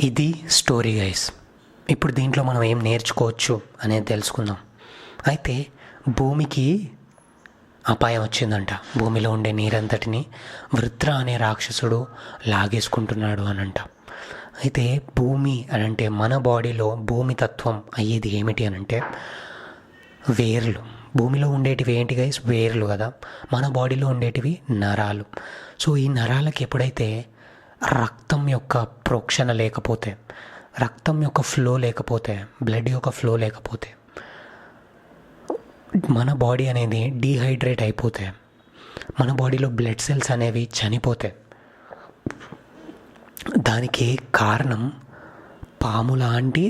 ఇది story guys ఇప్పుడు దీంట్లో మనం ఏం నేర్చుకోవచ్చు అనేది తెలుసుకుందాం. అయితే భూమికి అపాయం వచ్చిందంట. భూమిలో ఉండే నీరంతటిని వృత్ర అనే రాక్షసుడు లాగేసుకుంటున్నాడు అనంట. అయితే భూమి అని అంటే మన బాడీలో భూమి తత్వం అయ్యేది ఏమిటి అని అంటే వేర్లు. భూమిలో ఉండేటివి ఏంటి గైస్ వేర్లు కదా. మన బాడీలో ఉండేటివి నరాలు. సో ఈ నరాలకు ఎప్పుడైతే రక్తం యొక్క ప్రోక్షణ లేకపోతే రక్తం యొక్క ఫ్లో లేకపోతే బ్లడ్ యొక్క ఫ్లో లేకపోతే మన బాడీ అనేది డీహైడ్రేట్ అయిపోతే మన బాడీలో బ్లడ్ సెల్స్ అనేవి చనిపోతే దానికి కారణం పాము లాంటి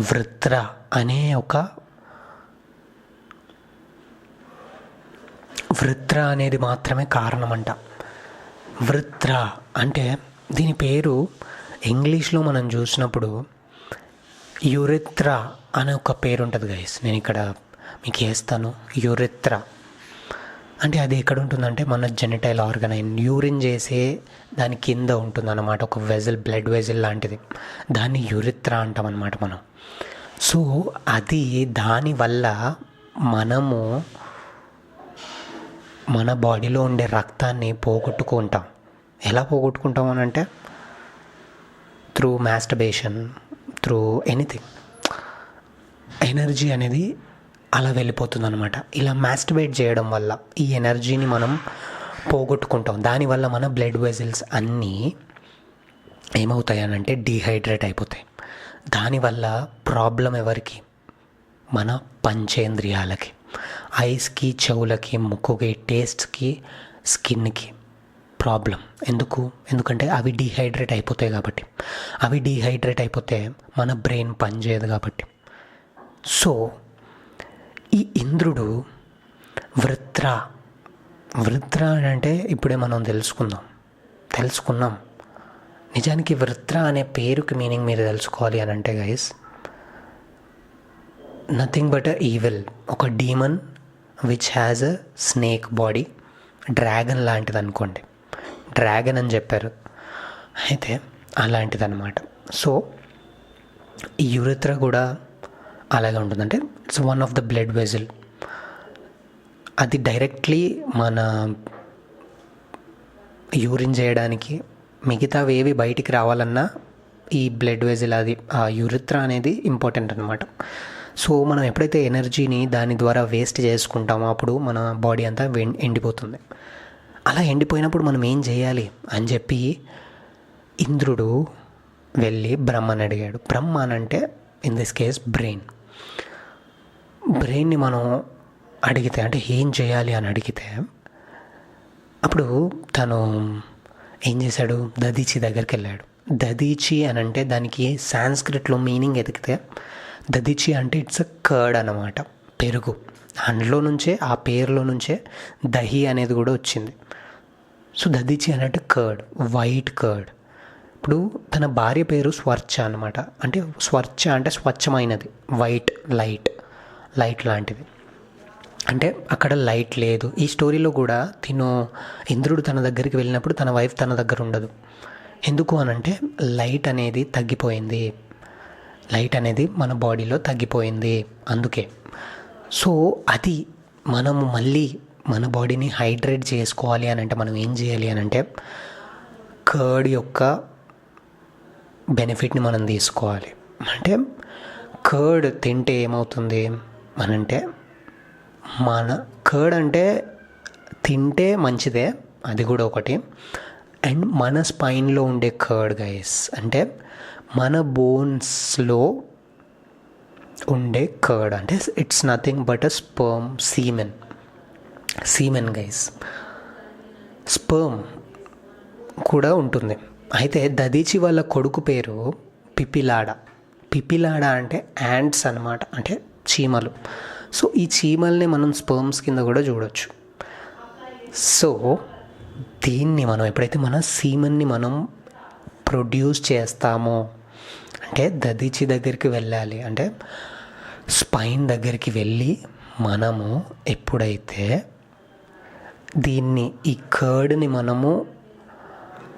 వృత్ర అనే ఒక వృత్ర అనేది మాత్రమే కారణం అంట వృత్ర అంటే దీని పేరు ఇంగ్లీష్లో మనం చూసినప్పుడు యురిత్ర అనే ఒక పేరు ఉంటుంది గైస్ నేను ఇక్కడ మీకు వేస్తాను. యురిత్ర. అంటే అది ఎక్కడ ఉంటుందంటే మన జెనిటైల్ ఆర్గనైన్ యూరిన్ చేసే దాని కింద ఉంటుంది అన్నమాట ఒక వెజల్ బ్లడ్ వెజల్ లాంటిది. దాన్ని యురిత్ర అంటాం అనమాట మనం. సో అది దానివల్ల మనము మన బాడీలో ఉండే రక్తాన్ని పోగొట్టుకుంటాం. ఎలా పోగొట్టుకుంటాం అని అంటే through masturbation through anything energy అనేది అలా వెళ్ళిపోతుంది అనమాట ఇలా మాస్టర్బేట్ చేయడం వల్ల ఈ ఎనర్జీని మనం పోగొట్టుకుంటాం. దానివల్ల మన బ్లడ్ వెజిల్స్ అన్నీ ఏమవుతాయి డీహైడ్రేట్ అయిపోతాయి. దానివల్ల ప్రాబ్లం ఎవరికి? మన పంచేంద్రియాలకి. ఐస్కి చెవులకి ముక్కుకి టేస్ట్కి స్కిన్కి ప్రాబ్లం ఎందుకు? ఎందుకంటే అవి డీహైడ్రేట్ అయిపోతాయి కాబట్టి. అవి డీహైడ్రేట్ అయిపోతే మన బ్రెయిన్ పనిచేయదు కాబట్టి. సో ఈ ఇంద్రుడు వృత్ర. వృత్ర అని అంటే ఇప్పుడే మనం తెలుసుకుందాం. తెలుసుకున్నాం. నిజానికి వృత్ర అనే పేరుకి మీనింగ్ మీరు తెలుసుకోవాలి అని అంటే guys nothing but a evil ఒక demon which has a snake body dragon లాంటిది అనుకోండి. డ్రాగన్ అని చెప్పారు. అయితే అలాంటిది అనమాట సో ఈ యురిత్ర కూడా అలాగే ఉంటుందంటే it's one of the blood vessel అది డైరెక్ట్లీ మన యూరిన్ చేయడానికి మిగతావి ఏవి బయటికి రావాలన్నా ఈ బ్లడ్ వెజిల్ అది ఆ యురిత్ర అనేది ఇంపార్టెంట్ అనమాట సో మనం ఎప్పుడైతే ఎనర్జీని దాని ద్వారా వేస్ట్ చేసుకుంటామో అప్పుడు మన బాడీ అంతా ఎండిపోతుంది. అలా ఎండిపోయినప్పుడు మనం ఏం చేయాలి అని చెప్పి ఇంద్రుడు వెళ్ళి బ్రహ్మని అడిగాడు. బ్రహ్మ అని అంటే ఇన్ దిస్ కేస్ బ్రెయిన్ బ్రెయిన్ని మనం అడిగితే అంటే ఏం చేయాలి అని అడిగితే అప్పుడు తను ఏం చేశాడు? దదీచి దగ్గరికి వెళ్ళాడు. దదీచి అని అంటే దానికి సాంస్క్రిట్లో మీనింగ్ ఎతికితే దదిచి అంటే ఇట్స్ అ కర్డ్ అనమాట పెరుగు. అందులో నుంచే ఆ పేరులో నుంచే దహి అనేది కూడా వచ్చింది. సో దదిచి అన్నట్టు కర్డ్ వైట్ కర్డ్ ఇప్పుడు తన భార్య పేరు స్వర్చ అనమాట అంటే స్వర్చ అంటే స్వచ్ఛమైనది వైట్ లైట్ లైట్ లాంటిది. అంటే అక్కడ లైట్ లేదు. ఈ స్టోరీలో కూడా తిను ఇంద్రుడు తన దగ్గరికి వెళ్ళినప్పుడు తన వైఫ్ తన దగ్గర ఉండదు. ఎందుకు అనంటే లైట్ అనేది తగ్గిపోయింది. లైట్ అనేది మన బాడీలో తగ్గిపోయింది. అందుకే. సో అది మనము మళ్ళీ మన బాడీని హైడ్రేట్ చేసుకోవాలి అని అంటే మనం ఏం చేయాలి అని అంటే కర్డ్ యొక్క బెనిఫిట్ని మనం తీసుకోవాలి. అంటే కర్డ్ తింటే ఏమవుతుంది? అనంటే మన కర్డ్ అంటే తింటే మంచిదే. అది కూడా ఒకటి. అండ్ మన స్పైన్లో ఉండే కర్డ్ గైస్ అంటే మన బోన్స్లో ఉండే కర్డ్. అంటే it's nothing but a sperm semen semen guys sperm కూడా ఉంటుంది. అయితే దదీచి వాళ్ళ కొడుకు పేరు పిపిలాడ. పిపిలాడ అంటే యాంట్స్ అనమాట అంటే చీమలు. సో ఈ చీమల్ని మనం స్పర్మ్స్ కింద కూడా చూడొచ్చు. సో దీన్ని మనం ఎప్పుడైతే మన సీమన్ని మనం ప్రొడ్యూస్ చేస్తామో అంటే దదీచి దగ్గరికి వెళ్ళాలి. అంటే స్పైన్ దగ్గరికి వెళ్ళి మనము ఎప్పుడైతే దీన్ని ఈ కర్డ్ని మనము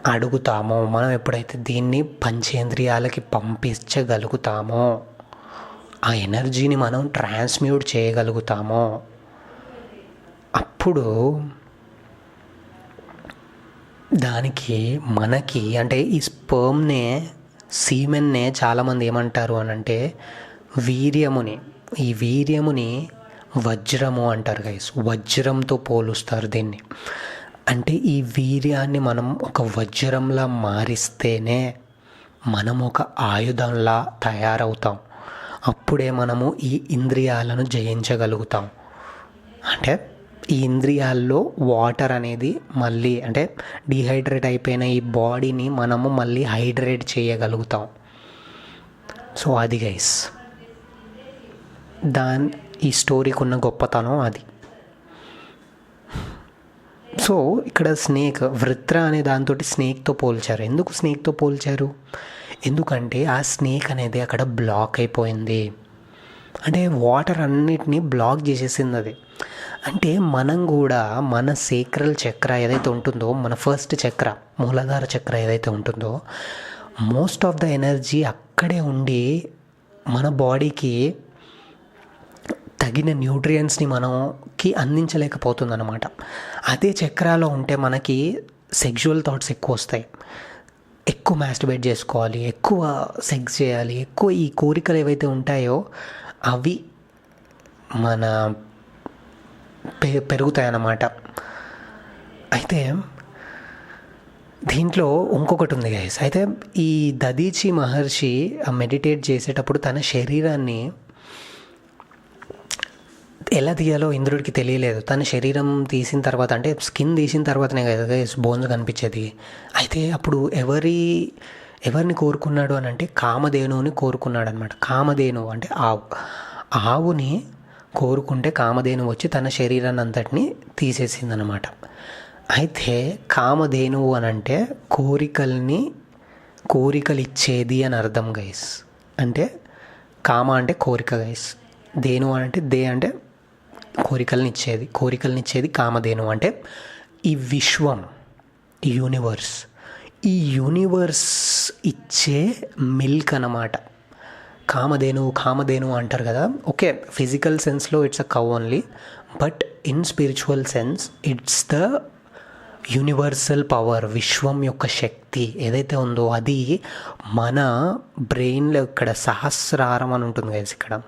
అడుగుతామో మనం ఎప్పుడైతే దీన్ని పంచేంద్రియాలకి పంపించగలుగుతామో ఆ ఎనర్జీని మనం ట్రాన్స్మ్యూట్ చేయగలుగుతామో అప్పుడు దానికి మనకి అంటే ఈ స్పర్మ్నే సీమెన్నే చాలామంది ఏమంటారు అని అంటే వీర్యముని ఈ వీర్యముని వజ్రము అంటారు గైస్ వజ్రంతో పోలుస్తారు దీన్ని. అంటే ఈ వీర్యాన్ని మనం ఒక వజ్రంలా మారిస్తేనే మనం ఒక ఆయుధంలా తయారవుతాం. అప్పుడే మనము ఈ ఇంద్రియాలను జయించగలుగుతాం. అంటే ఈ ఇంద్రియాల్లో వాటర్ అనేది మళ్ళీ అంటే డిహైడ్రేట్ అయిపోయిన ఈ బాడీని మనము మళ్ళీ హైడ్రేట్ చేయగలుగుతాం. సో అది గైస్ దాని ఈ స్టోరీకి ఉన్న గొప్పతనం అది. సో ఇక్కడ స్నేక్ వృత్ర అనే దాంతో స్నేక్తో పోల్చారు. ఎందుకు స్నేక్తో పోల్చారు? ఎందుకంటే ఆ స్నేక్ అనేది అక్కడ బ్లాక్ అయిపోయింది. అంటే వాటర్ అన్నిటినీ బ్లాక్ చేసేసింది అది అంటే మనం కూడా మన సేక్రల్ చక్ర ఏదైతే ఉంటుందో మన ఫస్ట్ చక్ర మూలాధార చక్ర ఏదైతే ఉంటుందో మోస్ట్ ఆఫ్ ద ఎనర్జీ అక్కడే ఉండి మన బాడీకి తగిన న్యూట్రియంట్స్ని మనకి అందించలేకపోతుందన్నమాట. అదే చక్రాలో ఉంటే మనకి సెక్షువల్ థాట్స్ ఎక్కువ వస్తాయి. ఎక్కువ మ్యాస్టిబేట్ చేసుకోవాలి ఎక్కువ సెక్స్ చేయాలి ఎక్కువ ఈ కోరికలు ఏవైతే ఉంటాయో అవి మన పె పెరుగుతాయి అన్నమాట అయితే దీంట్లో ఇంకొకటి ఉంది గైస్ అయితే ఈ దదీచి మహర్షి మెడిటేట్ చేసేటప్పుడు తన శరీరాన్ని ఎలా తీయాలో ఇంద్రుడికి తెలియలేదు. తన శరీరం తీసిన తర్వాత అంటే స్కిన్ తీసిన తర్వాతనే కదా బోన్స్ కనిపించేది. అయితే అప్పుడు ఎవరి ఎవరిని కోరుకున్నాడు అని అంటే కామధేనువుని కోరుకున్నాడు అనమాట కామధేనువు అంటే ఆవు. ఆవుని కోరుకుంటే కామధేను వచ్చి తన శరీరాన్ని అంతటిని తీసేసిందనమాట అయితే కామధేనువు అని అంటే కోరికల్ని కోరికలు ఇచ్చేది అని అర్థం గైస్ అంటే కామ అంటే కోరిక గైస్ దేను అని అంటే దే అంటే కోరికల్ని ఇచ్చేది కోరికల్ని ఇచ్చేది కామధేను అంటే ఈ విశ్వం యూనివర్స్ ఈ యూనివర్స్ ఇచ్చే మిల్క్ అన్నమాట. కామధేను కామధేను అంటారు కదా. Okay physical సెన్స్లో it's a cow only but in spiritual sense it's the universal power విశ్వం యొక్క శక్తి ఏదైతే ఉందో అది మన బ్రెయిన్లో ఇక్కడ సహస్రారం అని ఉంటుంది కదా ఇక్కడ.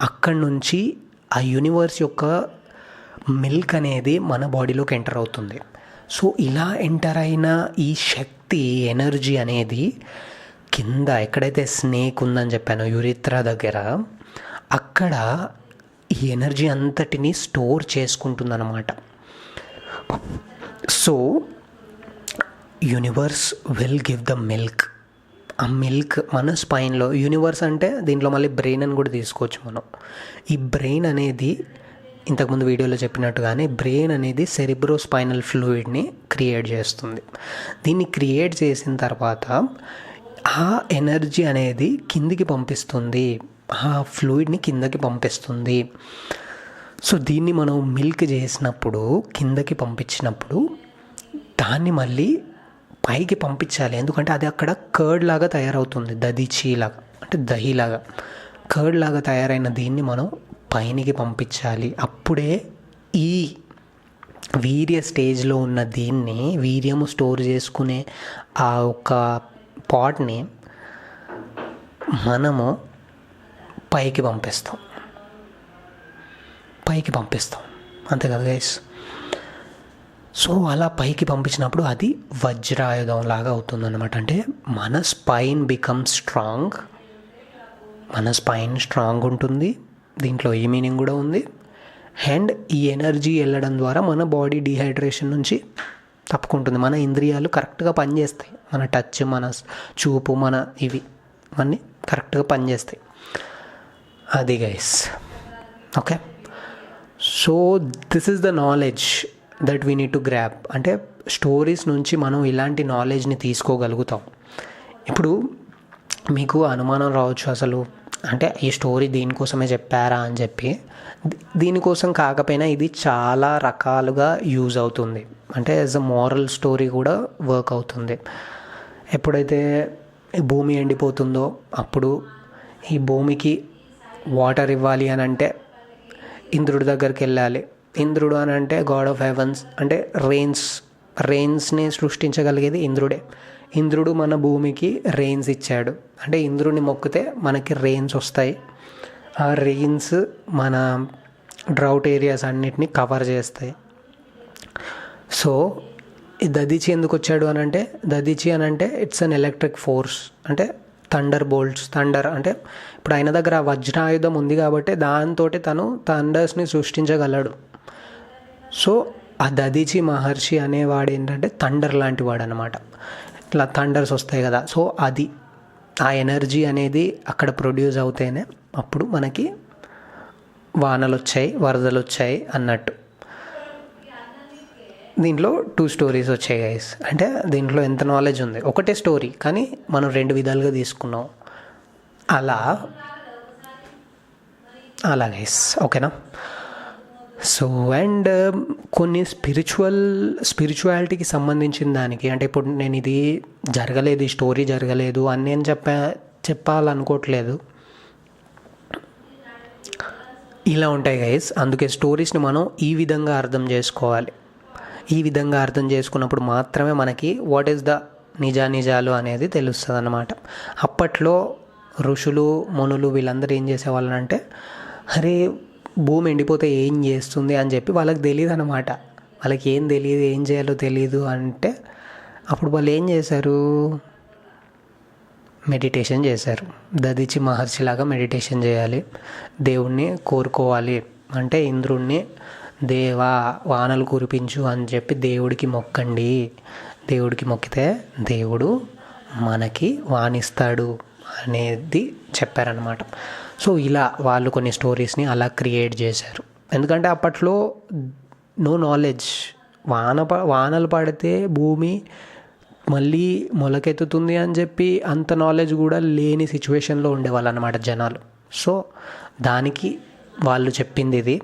అక్కడి నుంచి ఆ యూనివర్స్ యొక్క మిల్క్ అనేది మన బాడీలోకి ఎంటర్ అవుతుంది. సో ఇలా ఎంటర్ అయిన ఈ శక్తి ఎనర్జీ అనేది కింద ఎక్కడైతే స్నేక్ ఉందని చెప్పానో యురిత్రా దగ్గర అక్కడ ఈ ఎనర్జీ అంతటిని store చేసుకుంటుందన్నమాట. So universe will give the milk. ఆ మిల్క్ మన స్పైన్లో యూనివర్స్ అంటే దీంట్లో మళ్ళీ బ్రెయిన్ అని కూడా తీసుకోవచ్చు మనం. ఈ బ్రెయిన్ అనేది ఇంతకుముందు వీడియోలో చెప్పినట్టుగానే బ్రెయిన్ అనేది సెరిబ్రో స్పైనల్ ఫ్లూయిడ్ని క్రియేట్ చేస్తుంది. దీన్ని క్రియేట్ చేసిన తర్వాత ఆ ఎనర్జీ అనేది కిందికి పంపిస్తుంది. ఆ ఫ్లూయిడ్ని కిందకి పంపిస్తుంది. సో దీన్ని మనం మిల్క్ చేసినప్పుడు కిందకి పంపించినప్పుడు దాన్ని మళ్ళీ పైకి పంపించాలి. ఎందుకంటే అది అక్కడ కర్డ్ లాగా తయారవుతుంది. దదిచి లాగా అంటే దహి లాగా కర్డ్ లాగా తయారైన దీన్ని మనం పైనికి పంపించాలి. అప్పుడే ఈ వీర్య స్టేజ్లో ఉన్న దీన్ని వీర్యము స్టోర్ చేసుకునే ఆ ఒక పాట్ని మనము పైకి పంపిస్తాం. పైకి పంపిస్తాం. అంతే కదా గైస్ సో అలా పైకి పంపించినప్పుడు అది వజ్రాయుధం లాగా అవుతుందన్నమాట. అంటే మన స్పైన్ బికమ్ స్ట్రాంగ్ మన స్పైన్ స్ట్రాంగ్ ఉంటుంది. దీంట్లో ఈ మీనింగ్ కూడా ఉంది. అండ్ ఈ ఎనర్జీ వెళ్ళడం ద్వారా మన బాడీ డీహైడ్రేషన్ నుంచి తప్పుకుంటుంది. మన ఇంద్రియాలు కరెక్ట్గా పనిచేస్తాయి. మన టచ్ మన చూపు మన ఇవి అన్నీ కరెక్ట్గా పనిచేస్తాయి. అది guys okay so this is the knowledge that we need to grasp అంటే స్టోరీస్ నుంచి మనం ఇలాంటి నాలెడ్జ్ని తీసుకోగలుగుతాం. ఇప్పుడు మీకు అనుమానం రావచ్చు అసలు. అంటే ఈ స్టోరీ దీనికోసమే చెప్పారా అని చెప్పి దీనికోసం కాకపోయినా ఇది చాలా రకాలుగా యూజ్ అవుతుంది. అంటే యాజ్ అ మోరల్ స్టోరీ కూడా వర్క్ అవుతుంది. ఎప్పుడైతే భూమి ఎండిపోతుందో అప్పుడు ఈ భూమికి వాటర్ ఇవ్వాలి అని అంటే ఇంద్రుడి దగ్గరికి వెళ్ళాలి. ఇంద్రుడు అని అంటే గాడ్ ఆఫ్ హెవెన్స్ అంటే రెయిన్స్ రెయిన్స్ని సృష్టించగలిగేది ఇంద్రుడే. ఇంద్రుడు మన భూమికి రెయిన్స్ ఇచ్చాడు. అంటే ఇంద్రుడిని మొక్కితే మనకి రెయిన్స్ వస్తాయి. ఆ రెయిన్స్ మన డ్రౌట్ ఏరియాస్ అన్నిటిని కవర్ చేస్తాయి. సో ఈ దదీచి ఎందుకు వచ్చాడు అని అంటే దదీచి అని అంటే ఇట్స్ అన్ ఎలక్ట్రిక్ ఫోర్స్ అంటే థండర్ బోల్ట్స్ థండర్ అంటే ఇప్పుడు ఆయన దగ్గర ఆ వజ్రాయుధం ఉంది కాబట్టి దాంతో తను థండర్స్ని సృష్టించగలడు. సో ఆ దదీచి మహర్షి అనేవాడు ఏంటంటే థండర్ లాంటి వాడు అనమాట ఇట్లా థండర్స్ వస్తాయి కదా. సో అది ఆ ఎనర్జీ అనేది అక్కడ ప్రొడ్యూస్ అవుతేనే అప్పుడు మనకి వానలు వచ్చాయి వరదలు వచ్చాయి అన్నట్టు. దీంట్లో టూ స్టోరీస్ వచ్చాయి గైస్ అంటే దీంట్లో ఎంత నాలెడ్జ్ ఉంది? ఒకటే స్టోరీ కానీ మనం రెండు విధాలుగా తీసుకున్నాం. అలా. అలా గైస్ ఓకేనా సో అండ్ um, కొన్ని స్పిరిచువల్ స్పిరిచువాలిటీకి సంబంధించిన దానికి అంటే ఇప్పుడు నేను ఇది జరగలేదు ఈ స్టోరీ జరగలేదు అని నేను చెప్పా చెప్పాలనుకోవట్లేదు. ఇలా ఉంటాయి గైస్ అందుకే స్టోరీస్ని మనం ఈ విధంగా అర్థం చేసుకోవాలి. ఈ విధంగా అర్థం చేసుకున్నప్పుడు మాత్రమే మనకి వాట్ ఈస్ ద నిజా నిజాలు అనేది తెలుస్తుంది అన్నమాట అప్పట్లో ఋషులు మునులు వీళ్ళందరూ ఏం చేసేవాళ్ళు అంటే అరే భూమి ఎండిపోతే ఏం చేస్తుంది అని చెప్పి వాళ్ళకి తెలియదు అనమాట వాళ్ళకి ఏం తెలియదు ఏం చేయాలో తెలియదు అంటే అప్పుడు వాళ్ళు ఏం చేశారు? మెడిటేషన్ చేశారు. దదిచి మహర్షిలాగా మెడిటేషన్ చేయాలి. దేవుణ్ణి కోరుకోవాలి. అంటే ఇంద్రుణ్ణి దేవా వానలు కురిపించు అని చెప్పి దేవుడికి మొక్కండి. దేవుడికి మొక్కితే దేవుడు మనకి వాణిస్తాడు అనేది చెప్పారనమాట సో ఇలా వాళ్ళు కొన్ని స్టోరీస్ని అలా క్రియేట్ చేశారు. ఎందుకంటే అప్పట్లో నో నాలెడ్జ్. వాన ప వానలు పడితే భూమి మళ్ళీ మొలకెత్తుతుంది అని చెప్పి అంత నాలెడ్జ్ కూడా లేని సిచ్యువేషన్లో ఉండేవాళ్ళు అనమాట జనాలు. సో దానికి వాళ్ళు చెప్పింది ఇది.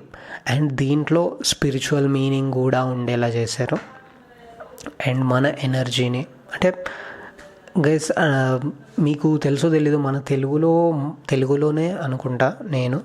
అండ్ దీంట్లో స్పిరిచువల్ మీనింగ్ కూడా ఉండేలా చేశారు. అండ్ మన ఎనర్జీని అంటే గైస్ uh, మీకు తెలుసో తెలీదు మన తెలుగులో తెలుగులోనే అనుకుంటా నేను.